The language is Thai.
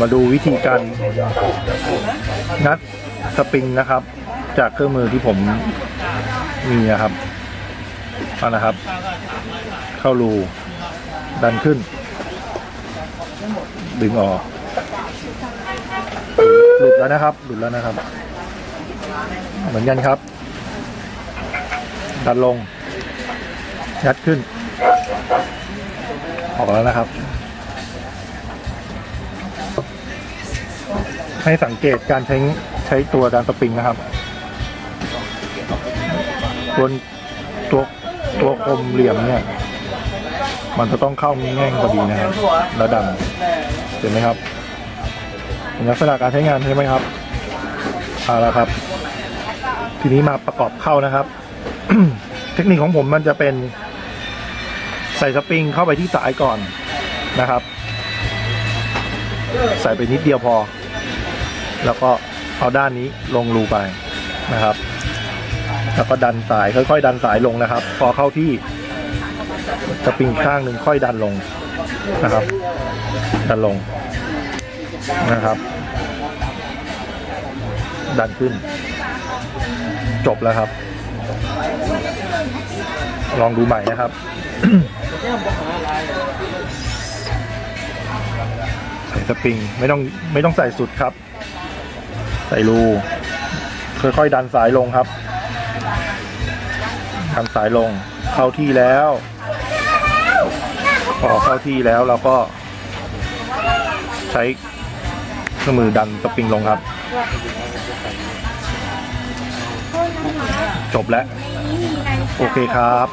มาดูวิธีการงัดสปริงนะครับ จากเครื่องมือที่ผมมีนะครับเอานะครับ เข้ารูดันขึ้น ดึงออก หลุดแล้วนะครับ หลุดแล้วนะครับ เหมือนกันครับ ดันลงยัดขึ้น ออกแล้วนะครับ ให้สังเกตการใช้ใช้ตัวดันสปริงนะครับ ตัวตัวตัวคมเหลี่ยมเนี่ย มันจะต้องเข้าแง่งพอดีนะครับแล้วดันเห็นไหมครับเห็นลักษณะการใช้งานใช่ไหมครับเอาละครับ ทีนี้มาประกอบเข้านะครับ เทคนิคของผมมันจะเป็น ใส่สปริงเข้าไปที่สายก่อนนะครับ ใส่ไปนิดเดียวพอ แล้วก็เอาด้านนี้ลงรูไปนะครับ แล้วก็ดันสายค่อยๆ ดันสายลงนะครับ พอเข้าที่สปริงข้างหนึ่งค่อยดันลงนะครับ ดันลงนะครับ ดันขึ้น จบแล้วครับ ลองดูใหม่นะครับใส่สปริงไม่ต้องไม่ต้องใส่สุดครับ ใส่รูค่อยๆดันสายลงครับดันสายลงเข้าที่แล้ว พอเข้าที่แล้วเราก็ ใช้เครื่องมือดันสปริงลงครับ จบแล้ว โอเคครับ